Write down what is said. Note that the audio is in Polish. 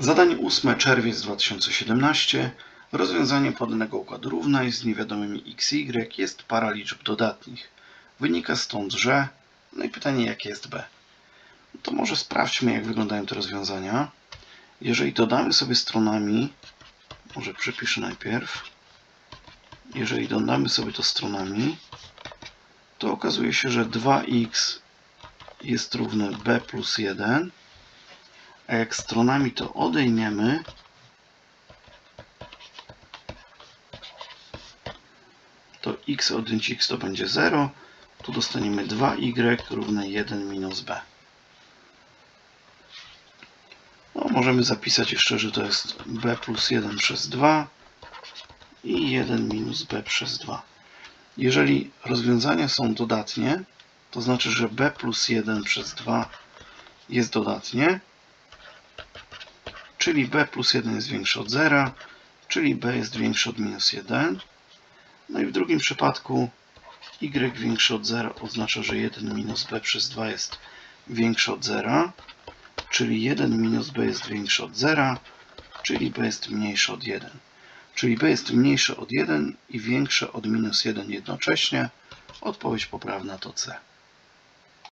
Zadanie 8 czerwiec 2017. Rozwiązanie podanego układu równań z niewiadomymi x y jest para liczb dodatnich. Wynika stąd, że... No i pytanie, jakie jest b. To może sprawdźmy, jak wyglądają te rozwiązania. Jeżeli dodamy sobie stronami, może przepiszę najpierw. Jeżeli dodamy sobie to stronami, to okazuje się, że 2x jest równe b plus 1, a jak stronami to odejmiemy, to x odjąć x to będzie 0, tu dostaniemy 2y równe 1 minus b. No, możemy zapisać jeszcze, że to jest b plus 1 przez 2 i 1 minus b przez 2. Jeżeli rozwiązania są dodatnie, to znaczy, że b plus 1 przez 2 jest dodatnie, czyli b plus 1 jest większe od 0, czyli b jest większe od minus 1. No i w drugim przypadku y większe od 0 oznacza, że 1 minus b przez 2 jest większe od 0, czyli 1 minus b jest większe od 0, czyli b jest mniejsze od 1. Czyli b jest mniejsze od 1 i większe od minus 1 jednocześnie. Odpowiedź poprawna to C.